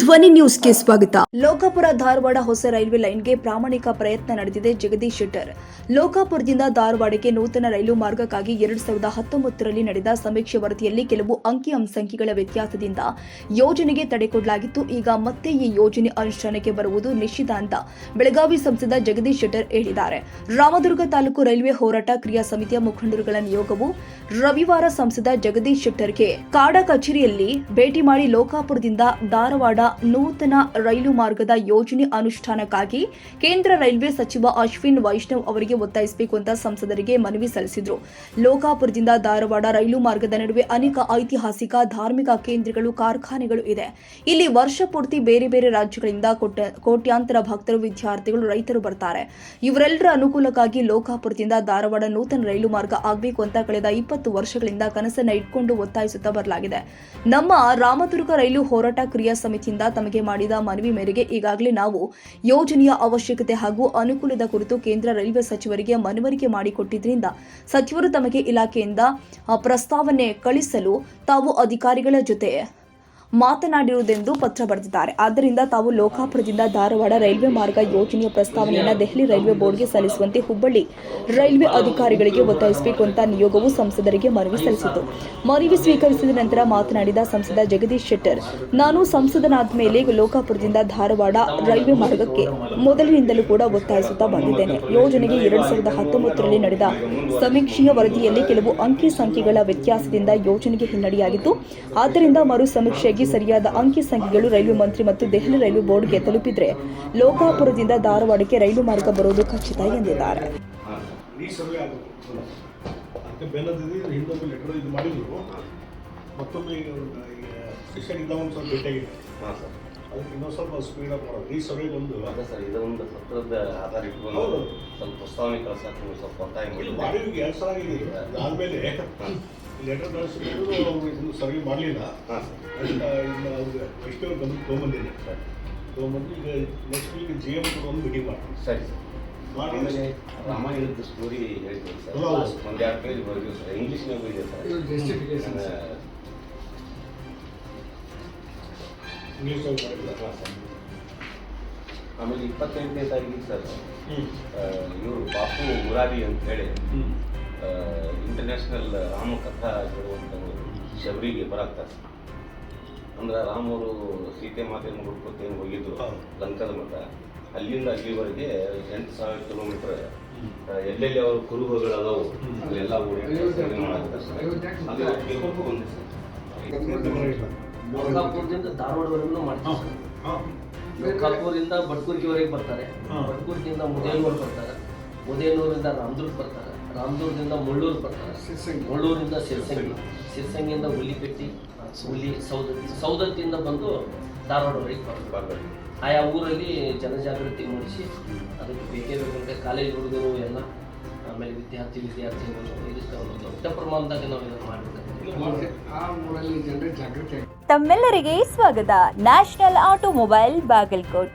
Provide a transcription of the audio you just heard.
ಧ್ವನಿ ನ್ಯೂಸ್ಗೆ ಸ್ವಾಗತ. ಲೋಕಾಪುರ ಧಾರವಾಡ ಹೊಸ ರೈಲ್ವೆ ಲೈನ್ಗೆ ಪ್ರಾಮಾಣಿಕ ಪ್ರಯತ್ನ ನಡೆದಿದೆ ಜಗದೀಶ್ ಶೆಟ್ಟರ್. ಲೋಕಾಪುರದಿಂದ ಧಾರವಾಡಕ್ಕೆ ನೂತನ ರೈಲು ಮಾರ್ಗಕ್ಕಾಗಿ ಎರಡ್ ಸಾವಿರದ ಹತ್ತೊಂಬತ್ತರಲ್ಲಿ ನಡೆದ ಸಮೀಕ್ಷೆ ವರದಿಯಲ್ಲಿ ಕೆಲವು ಅಂಕಿ ಅಂಶಂಕಿಗಳ ವ್ಯತ್ಯಾಸದಿಂದ ಯೋಜನೆಗೆ ತಡೆ ಕೊಡಲಾಗಿತ್ತು ಈಗ ಮತ್ತೆ ಈ ಯೋಜನೆ ಅನುಷ್ಠಾನಕ್ಕೆ ಬರುವುದು ನಿಶ್ಚಿತ ಅಂತ ಬೆಳಗಾವಿ ಸಂಸದ ಜಗದೀಶ್ ಶೆಟ್ಟರ್ ಹೇಳಿದ್ದಾರೆ. ರಾಮದುರ್ಗ ತಾಲೂಕು ರೈಲ್ವೆ ಹೋರಾಟ ಕ್ರಿಯಾ ಸಮಿತಿಯ ಮುಖಂಡರುಗಳ ನಿಯೋಗವು ರವಿವಾರ ಸಂಸದ ಜಗದೀಶ್ ಶೆಟ್ಟರ್ಗೆ ಕಾಡ ಕಚೇರಿಯಲ್ಲಿ ಭೇಟಿ ಮಾಡಿ ಲೋಕಾಪುರದಿಂದ ಧಾರವಾಡ ನೂತನ ರೈಲು ಮಾರ್ಗದ ಯೋಜನೆ ಅನುಷ್ಠಾನಕ್ಕಾಗಿ ಕೇಂದ್ರ ರೈಲ್ವೆ ಸಚಿವ ಅಶ್ವಿನ್ ವೈಷ್ಣವ್ ಅವರಿಗೆ ಒತ್ತಾಯಿಸಬೇಕು ಅಂತ ಸಂಸದರಿಗೆ ಮನವಿ ಸಲ್ಲಿಸಿದರು. ಲೋಕಾಪುರದಿಂದ ಧಾರವಾಡ ರೈಲು ಮಾರ್ಗದ ನಡುವೆ ಅನೇಕ ಐತಿಹಾಸಿಕ, ಧಾರ್ಮಿಕ ಕೇಂದ್ರಗಳು, ಕಾರ್ಖಾನೆಗಳು ಇದೆ. ಇಲ್ಲಿ ವರ್ಷ ಪೂರ್ತಿ ಬೇರೆ ಬೇರೆ ರಾಜ್ಯಗಳಿಂದ ಕೋಟ್ಯಾಂತರ ಭಕ್ತರು, ವಿದ್ಯಾರ್ಥಿಗಳು, ರೈತರು ಬರ್ತಾರೆ. ಇವರೆಲ್ಲರ ಅನುಕೂಲಕ್ಕಾಗಿ ಲೋಕಾಪುರದಿಂದ ಧಾರವಾಡ ನೂತನ ರೈಲು ಮಾರ್ಗ ಆಗಬೇಕು ಅಂತ ಕಳೆದ ಇಪ್ಪತ್ತು ವರ್ಷಗಳಿಂದ ಕನಸನ್ನ ಇಟ್ಕೊಂಡು ಒತ್ತಾಯಿಸುತ್ತಾ ಬರಲಾಗಿದೆ. ನಮ್ಮ ರಾಮದುರ್ಗ ರೈಲು ಹೋರಾಟ ಕ್ರಿಯಾ ಸಮಿತಿಯಿಂದ ತಮಗೆ ಮಾಡಿದ ಮನವಿ ಮೇರೆಗೆ ಈಗಾಗಲೇ ನಾವು ಯೋಜನೆಯ ಅವಶ್ಯಕತೆ ಹಾಗೂ ಅನುಕೂಲದ ಕುರಿತು ಕೇಂದ್ರ ರೈಲ್ವೆ ಸಚಿವರಿಗೆ ಮನವರಿಕೆ ಮಾಡಿಕೊಟ್ಟಿದ್ದರಿಂದ ಸಚಿವರು ತಮಗೆ ಇಲಾಖೆಯಿಂದ ಪ್ರಸ್ತಾವನೆ ಕಳಿಸಲು ತಾವು ಅಧಿಕಾರಿಗಳ ಜೊತೆ ಮಾತನಾಡಿರುವುದೆಂದು ಪತ್ರ ಬರೆದಿದ್ದಾರೆ. ಆದ್ದರಿಂದ ತಾವು ಲೋಕಾಪುರದಿಂದ ಧಾರವಾಡ ರೈಲ್ವೆ ಮಾರ್ಗ ಯೋಜನೆಯ ಪ್ರಸ್ತಾವನೆಯನ್ನು ದೆಹಲಿ ರೈಲ್ವೆ ಬೋರ್ಡ್ಗೆ ಸಲ್ಲಿಸುವಂತೆ ಹುಬ್ಬಳ್ಳಿ ರೈಲ್ವೆ ಅಧಿಕಾರಿಗಳಿಗೆ ಒತ್ತಾಯಿಸಬೇಕು ಅಂತ ನಿಯೋಗವು ಸಂಸದರಿಗೆ ಮನವಿ ಸಲ್ಲಿಸಿತು. ಮನವಿ ಸ್ವೀಕರಿಸಿದ ನಂತರ ಮಾತನಾಡಿದ ಸಂಸದ ಜಗದೀಶ್ ಶೆಟ್ಟರ್, ನಾನು ಸಂಸದನಾದ ಮೇಲೆ ಲೋಕಾಪುರದಿಂದ ಧಾರವಾಡ ರೈಲ್ವೆ ಮಾರ್ಗಕ್ಕೆ ಮೊದಲಿನಿಂದಲೂ ಕೂಡ ಒತ್ತಾಯಿಸುತ್ತಾ ಬಂದಿದ್ದೇನೆ. ಯೋಜನೆಗೆ ಎರಡು ಸಾವಿರದ ಹತ್ತೊಂಬತ್ತರಲ್ಲಿ ನಡೆದ ಸಮೀಕ್ಷೆಯ ವರದಿಯಲ್ಲಿ ಕೆಲವು ಅಂಕಿ ಸಂಖ್ಯೆಗಳ ವ್ಯತ್ಯಾಸದಿಂದ ಯೋಜನೆಗೆ ಹಿನ್ನಡೆಯಾಗಿತ್ತು. ಆದ್ದರಿಂದ ಮರು ಸಮೀಕ್ಷೆಗೆ ಸರಿಯಾದ ಅಂಕಿ ಸಂಖ್ಯೆಗಳು ರೈಲ್ವೆ ಮಂತ್ರಿ ಮತ್ತು ದೆಹಲಿ ರೈಲ್ವೆ ಬೋರ್ಡ್ಗೆ ತಲುಪಿದ್ರೆ ಲೋಕಾಪುರದಿಂದ ಧಾರವಾಡಕ್ಕೆ ರೈಲು ಮಾರ್ಗ ಬರೋದು ಖಚಿತ ಎಂದಿದ್ದಾರೆ. ಅದಕ್ಕೆ ಸ್ವಲ್ಪ ಸರ್. ಅದಕ್ಕೆ ಇನ್ನೊಂದು ಸ್ವಲ್ಪ ಸ್ಪೀಡ್ ಅಪ್ ಮಾಡೋದು. ಅದೇ ಸರ್ ಇದೊಂದು ಪತ್ರದ ಆಧಾರ ಇಟ್ಕೊಂಡು. ಸ್ವಲ್ಪ ಪ್ರಸ್ತಾವನೆ ಕಳ್ಸಕ್ಕೆ ನೀವು ಸ್ವಲ್ಪ ಒತ್ತಾಯ ಇಲ್ಲಿ ಮಾಡಿ ಮಾಡಿ ಈಗ ಎರಡು ಸಲ ಆಗಿದೆ. ಇದು. ಲೆಟರ್ ಅವರು ಸರ್ವೆ ಮಾಡಲಿಲ್ಲ. ಹಾಂ. ಸರ್ ಇನ್ನು ಅವ್ರಿಗೆ ಎಷ್ಟು ಗಮನಕ್ಕೆ ತೊಗೊಂಬಂದಿದೆ ಸರಿ ತೊಗೊಂಬಂದು ಈಗ ನೆಕ್ಸ್ಟ್ ವೀಕ್ ಜಿ ಎಂ ಕೂಡ ಒಂದು ಮೀಟಿಂಗ್ ಮಾಡ್ತೀನಿ. ಸರಿ. ಆಮೇಲೆ ರಾಮಾಯಣದ ಸ್ಟೋರಿ ಹೇಳ್ತೀನಿ ಸರ್. ಒಂದು ಎರಡು ಪೇಜ್ ಬರ್ತೀವಿ ಸರ್. ಇಂಗ್ಲೀಷ್ನಾಗೂ ಇದೆ ಸರ್. ಸರ್. ಆಮೇಲೆ ಇಪ್ಪತ್ತೆಂಟನೇ ತಾರೀಕಿಗೆ ಸರ್ ಇವರು ಬಾಪು ಮುರಾರಿ ಅಂತ ಹೇಳಿ. ಹ್ಞೂ ಇಂಟರ್ನ್ಯಾಷನಲ್ ರಾಮ ಕಥಾ ಹೇಳುವಂಥವ್ರು ಶಬರಿಗೆ ಬರಾಗ್ತಾರೆ ಅಂದ್ರೆ ರಾಮವರು ಸೀತೆ ಮಾತೆಯನ್ನು ಹುಡ್ಕೊತ ಏನು ಹೋಗಿದ್ರು ಲಂಕದ ಮಠ. ಅಲ್ಲಿಂದ ಅಲ್ಲಿವರೆಗೆ ಎಂಟು ಸಾವಿರ ಕಿಲೋಮೀಟರ್ ಎಲ್ಲೆಲ್ಲಿ ಅವರು ಕುರುಹುಗಳು ಅದಾವು ಅಲ್ಲೆಲ್ಲ ಓಡಿ ಸೇವೆ ಮಾಡಾಕ್ತಾರೆ ಸರ್. ಅದು ಸ್ವಲ್ಪ ಒಂದು ಸರ್. ಲೋಕಾಪುರದಿಂದ ಧಾರವಾಡವರೆಗೂ ಮಾಡ್ತಾರೆ ಮಲ್ಕಾಪುರದಿಂದ ಹಾಂ ಬರ್ತಾರೆ. ಹಾ. ಬಡ್ಕುರ್ಗಿಂದ ಮುದೇನೂರು ಬರ್ತಾರೆ. ಮುದೇನೂರಿಂದ ರಾಮದುರ್ಗ್ ಬರ್ತಾರೆ. ರಾಮದುರ್ಗದಿಂದ ಮುಳ್ಳೂರು ಮುಳ್ಳೂರಿಂದ ಸಿರ್ಸಂಗಿ ಸಿರ್ಸಂಗಿಯಿಂದ ಹುಲಿಪೆಟ್ಟಿ ಹುಲಿ ಸೌದತ್ತಿ ಸೌದತ್ತಿಯಿಂದ ಬಂದು ಧಾರವಾಡವರೆಗೆ ಬರ್ತಾರೆ ಆಯಾ ಊರಲ್ಲಿ ಜನಜಾಗೃತಿ ಮೂಡಿಸಿ ಅದಕ್ಕೆ ಬೇಕೇ ಬೇಕಂತೆ ಕಾಲೇಜ್ ಹುಡುಗರು ಎಲ್ಲ ಆಮೇಲೆ ವಿದ್ಯಾರ್ಥಿ ವಿದ್ಯಾರ್ಥಿಗಳು ಇದಕ್ಕೆ ಒಂದು ದೊಡ್ಡ ಪ್ರಮಾಣದಾಗ ನಾವು ಇದನ್ನು ಮಾಡಬೇಕು ಆ ಊರಲ್ಲಿ ಜನರಿಗೆ ಜಾಗೃತಿ ತಮ್ಮೆಲ್ಲರಿಗೆ ಸ್ವಾಗತ. National automobile Bagalkot